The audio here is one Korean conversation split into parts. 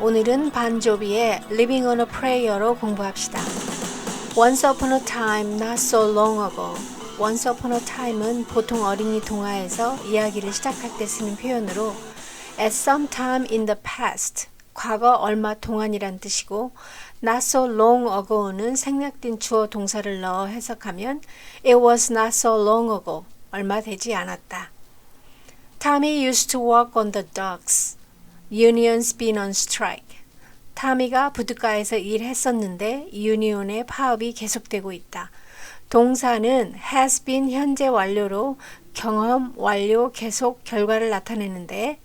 오늘은 반조비의 Living on a Prayer로 공부합시다. Once upon a time, not so long ago. Once upon a time은 보통 어린이 동화에서 이야기를 시작할 때 쓰는 표현으로 at some time in the past, 과거 얼마 동안이란 뜻이고 not so long ago는 생략된 주어 동사를 넣어 해석하면 it was not so long ago, 얼마 되지 않았다. Tommy used to work on the docks. Union's been on strike. 타미가 부둣가에서 일했었는데 유니온의 파업이 계속되고 있다. 동사는 has been 현재 완료로 경험, 완료, 계속, 결과를 나타내는데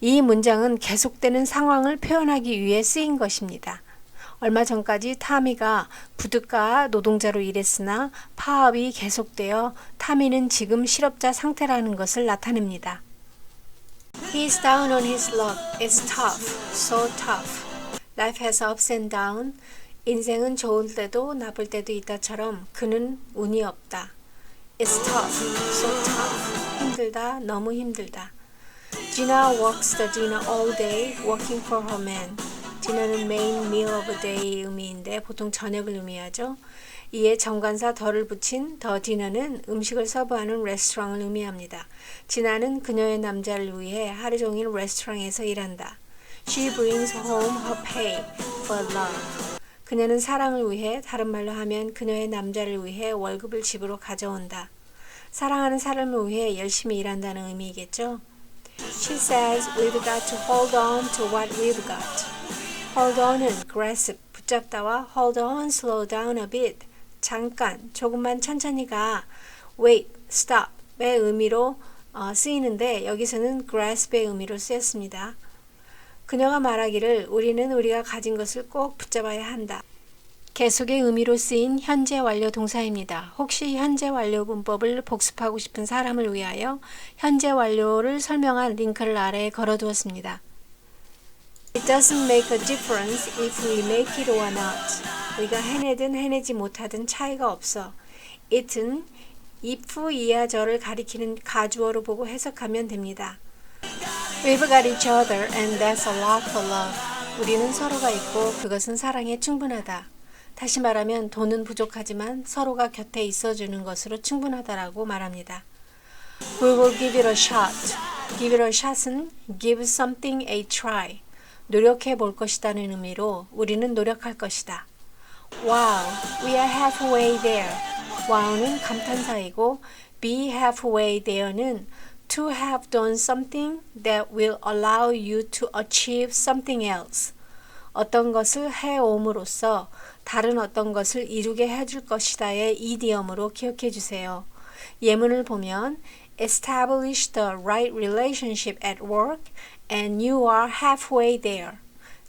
이 문장은 계속되는 상황을 표현하기 위해 쓰인 것입니다. 얼마 전까지 타미가 부둣가 노동자로 일했으나 파업이 계속되어 타미는 지금 실업자 상태라는 것을 나타냅니다. He's down on his luck. It's tough. So tough. Life has ups and down. 인생은 좋을 때도 나쁠 때도 있다처럼 그는 운이 없다. It's tough. So tough. 힘들다. 너무 힘들다. Gina works the dinner all day working for her man. 디너는 main meal of the day 의미인데 보통 저녁을 의미하죠. 이에 정관사 덜을 붙인 더 디너는 음식을 서브하는 레스토랑을 의미합니다. 지나는 그녀의 남자를 위해 하루 종일 레스토랑에서 일한다. She brings home her pay for love. 그녀는 사랑을 위해 다른 말로 하면 그녀의 남자를 위해 월급을 집으로 가져온다. 사랑하는 사람을 위해 열심히 일한다는 의미겠죠. She says we've got to hold on to what we've got. hold on은 grasp, 붙잡다와 hold on, slow down a bit, 잠깐, 조금만 천천히 가, wait, stop의 의미로 어, 쓰이는데 여기서는 grasp의 의미로 쓰였습니다. 그녀가 말하기를 우리는 우리가 가진 것을 꼭 붙잡아야 한다. 계속의 의미로 쓰인 현재 완료 동사입니다. 혹시 현재 완료 문법을 복습하고 싶은 사람을 위하여 현재 완료를 설명한 링크를 아래에 걸어두었습니다. It doesn't make a difference if we make it or not. 우리가 해내든 해내지 못하든 차이가 없어. it은 if 이하 저를 가리키는 가주어로 보고 해석하면 됩니다. We've got each other and that's a lot for love. 우리는 서로가 있고 그것은 사랑에 충분하다. 다시 말하면 돈은 부족하지만 서로가 곁에 있어주는 것으로 충분하다라고 말합니다. We will give it a shot. Give it a shot은 give something a try. 노력해 볼 것이다는 의미로 우리는 노력할 것이다. Wow, we are halfway there. wow는 감탄사이고 be halfway there는 to have done something that will allow you to achieve something else. 어떤 것을 해옴으로써 다른 어떤 것을 이루게 해줄 것이다의 이디엄으로 기억해 주세요. 예문을 보면 establish the right relationship at work and you are halfway there.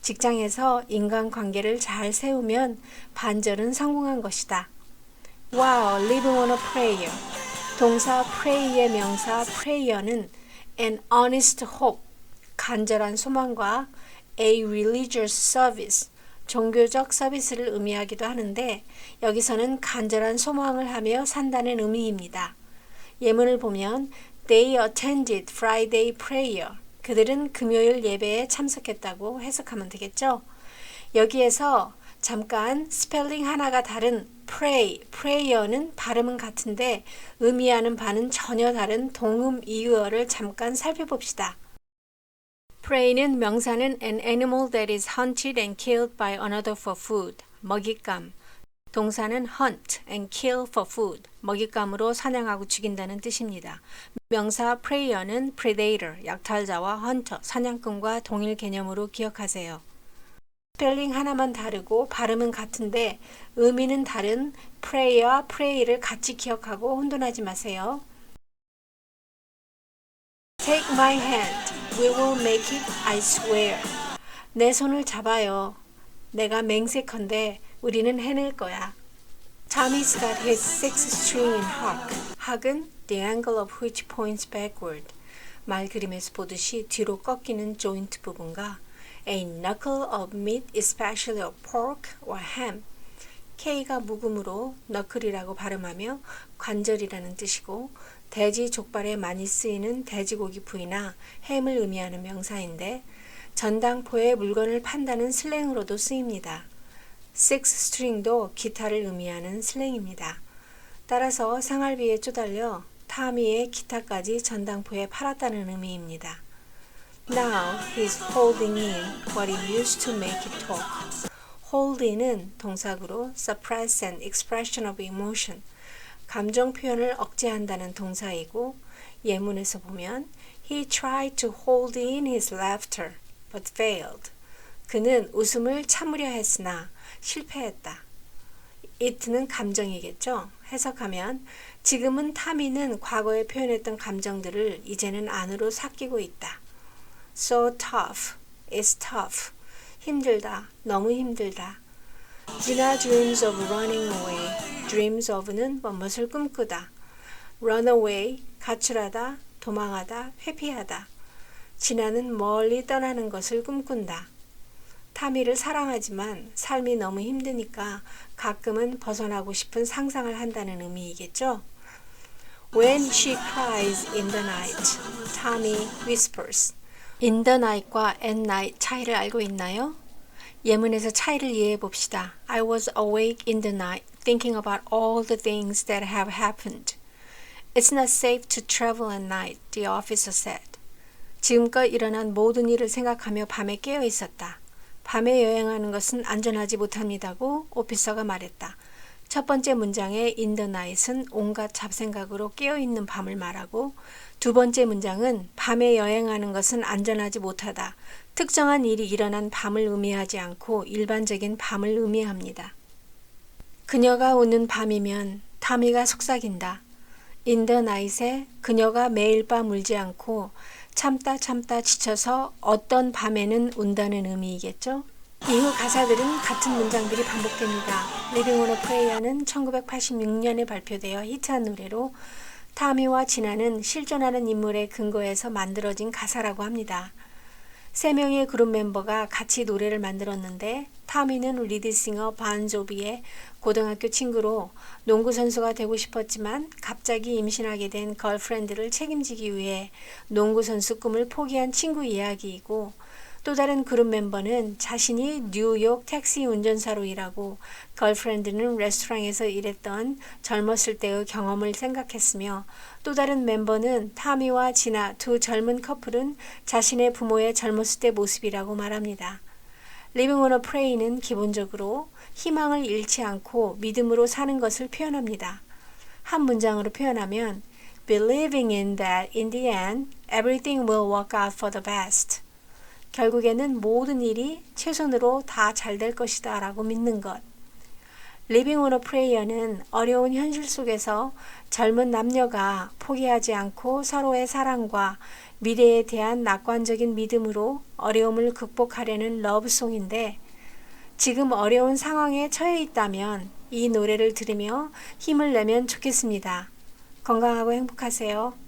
직장에서 인간관계를 잘 세우면 반절은 성공한 것이다. Wow, living on a prayer. 동사 pray의 명사 prayer는 an honest hope, 간절한 소망과 a religious service, 종교적 서비스를 의미하기도 하는데 여기서는 간절한 소망을 하며 산다는 의미입니다. 예문을 보면 they attended Friday prayer. 그들은 금요일 예배에 참석했다고 해석하면 되겠죠. 여기에서 잠깐 스펠링 하나가 다른 pray, prayer는 발음은 같은데 의미하는 바는 전혀 다른 동음 이의어를 잠깐 살펴봅시다. prey는 명사는 an animal that is hunted and killed by another for food, 먹잇감. 동사는 hunt and kill for food, 먹잇감으로 사냥하고 죽인다는 뜻입니다. 명사 preyer는 predator, 약탈자와 hunter, 사냥꾼과 동일 개념으로 기억하세요. 스펠링 하나만 다르고 발음은 같은데 의미는 다른 prey와 prey를 같이 기억하고 혼돈하지 마세요. Take my hand. We will make it, I swear. 내 손을 잡아요. 내가 맹세컨대 우리는 해낼 거야. Tommy's got his six string in hark. hark은 the angle of which points backward. 말 그림에서 보듯이 뒤로 꺾이는 조인트 부분과 a knuckle of meat, especially of pork or ham. K가 묵음으로 너클이라고 발음하며 관절이라는 뜻이고 돼지 족발에 많이 쓰이는 돼지고기 부위나 햄을 의미하는 명사인데 전당포에 물건을 판다는 슬랭으로도 쓰입니다. Six string도 기타를 의미하는 슬랭입니다. 따라서 생활비에 쪼달려 타미의 기타까지 전당포에 팔았다는 의미입니다. Now he's holding in what he used to make it talk. hold in은 동사구로 suppress an expression of emotion, 감정 표현을 억제한다는 동사이고 예문에서 보면 he tried to hold in his laughter but failed. 그는 웃음을 참으려 했으나 실패했다. it는 감정이겠죠. 해석하면 지금은 타미는 과거에 표현했던 감정들을 이제는 안으로 삭히고 있다. So tough, it's tough. 힘들다, 너무 힘들다. 지나 dreams of running away. dreams of는 무엇을 꿈꾸다. run away, 가출하다, 도망하다, 회피하다. 지나는 멀리 떠나는 것을 꿈꾼다. 타미를 사랑하지만 삶이 너무 힘드니까 가끔은 벗어나고 싶은 상상을 한다는 의미이겠죠? When she cries in the night, Tommy whispers. In the night과 at night 차이를 알고 있나요? 예문에서 차이를 이해해 봅시다. I was awake in the night thinking about all the things that have happened. It's not safe to travel at night, the officer said. 지금껏 일어난 모든 일을 생각하며 밤에 깨어 있었다. 밤에 여행하는 것은 안전하지 못합니다고 오피서가 말했다. 첫 번째 문장의 night은 온갖 잡생각으로 깨어있는 밤을 말하고 두 번째 문장은 밤에 여행하는 것은 안전하지 못하다. 특정한 일이 일어난 밤을 의미하지 않고 일반적인 밤을 의미합니다. 그녀가 오는 밤이면 타미가 속삭인다. the night에 그녀가 매일 밤 울지 않고 참다 참다 지쳐서 어떤 밤에는 운다는 의미이겠죠? 이후 가사들은 같은 문장들이 반복됩니다. Living on a Prayer는 1986년에 발표되어 히트한 노래로 타미와 진아는 실존하는 인물의 근거에서 만들어진 가사라고 합니다. 세 명의 그룹 멤버가 같이 노래를 만들었는데 타미는 리드싱어 반조비의 고등학교 친구로 농구 선수가 되고 싶었지만 갑자기 임신하게 된 걸프렌드를 책임지기 위해 농구 선수 꿈을 포기한 친구 이야기이고 또 다른 그룹 멤버는 자신이 뉴욕 택시 운전사로 일하고 걸프렌드는 레스토랑에서 일했던 젊었을 때의 경험을 생각했으며 또 다른 멤버는 타미와 지나 두 젊은 커플은 자신의 부모의 젊었을 때 모습이라고 말합니다. On a Pray는 기본적으로 희망을 잃지 않고 믿음으로 사는 것을 표현합니다. 한 문장으로 표현하면 Believing in that in the end everything will work out for the best. 결국에는 모든 일이 최선으로 다 잘 될 것이다 라고 믿는 것. On a Prayer는 어려운 현실 속에서 젊은 남녀가 포기하지 않고 서로의 사랑과 미래에 대한 낙관적인 믿음으로 어려움을 극복하려는 러브송인데 지금 어려운 상황에 처해 있다면 이 노래를 들으며 힘을 내면 좋겠습니다. 건강하고 행복하세요.